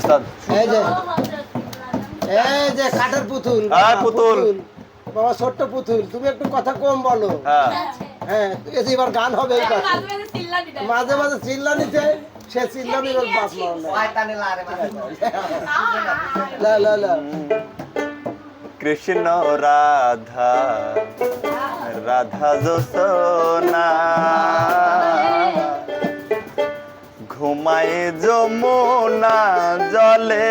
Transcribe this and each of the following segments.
ওস্তাদ। এই যে এই যে কাঠের পুতুল হ্যাঁ, পুতুল। বাবা ছোট্ট পুতুল তুমি একটু কথা কম বলো। হ্যাঁ। হ্যাঁ এবার গান হবে। মাঝে মাঝে চিল্লা নিতে সে চিল্লা নিল বাস লা লা লা। কৃষ্ণ রাধা রাধা যশোনা। যমুনা জলে।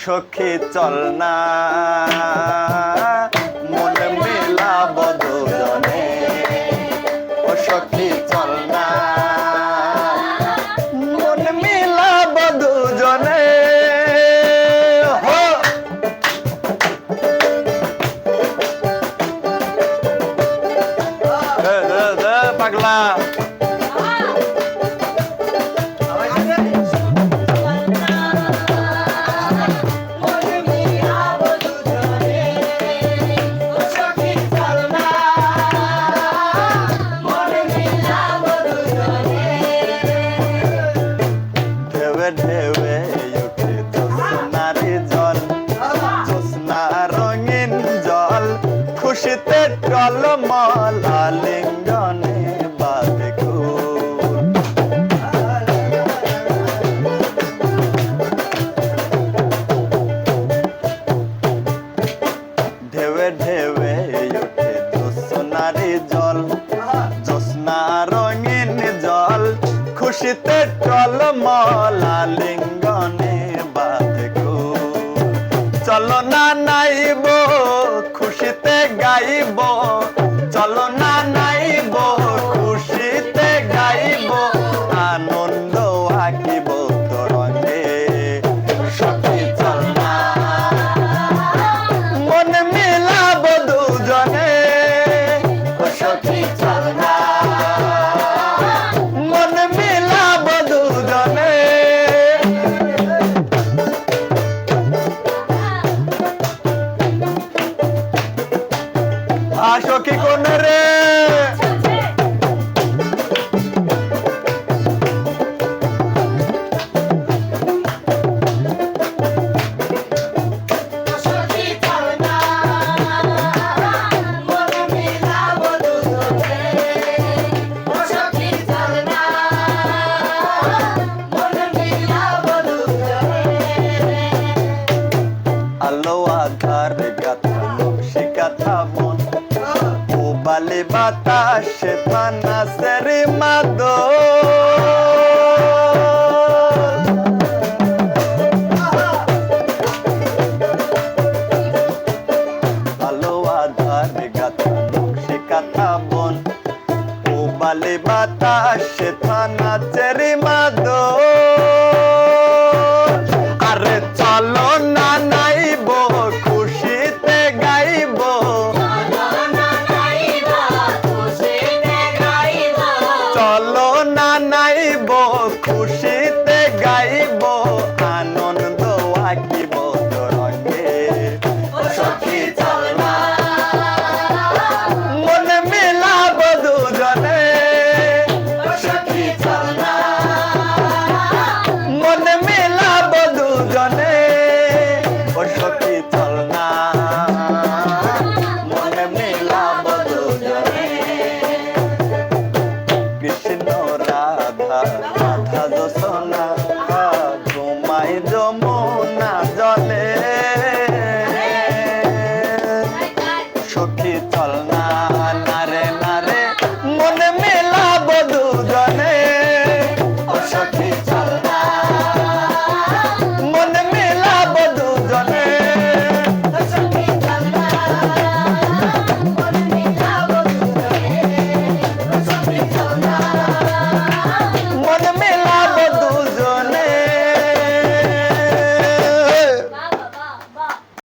সখী চল না মন মিলাব দুজনে। ও সখী চল না মন মিলাব দুজনে। হো! দে, দে, দে, পাগলা। ঢেবে ঢেবে উঠে জোসনারি জল। জোসনা রঙিন জল খুশিতে টলমল আলিঙ্গনে খুশিতে চল মালা লিঙ্গনে বাঁধ গো চলো না নাইব নকশি কাথা মন। ও বালে বাতাসে ফানা সেরে মাদো আলো, আধার, গাথা নকশি কাথা ও বালে বাতাসে ফানা চেরি মাদো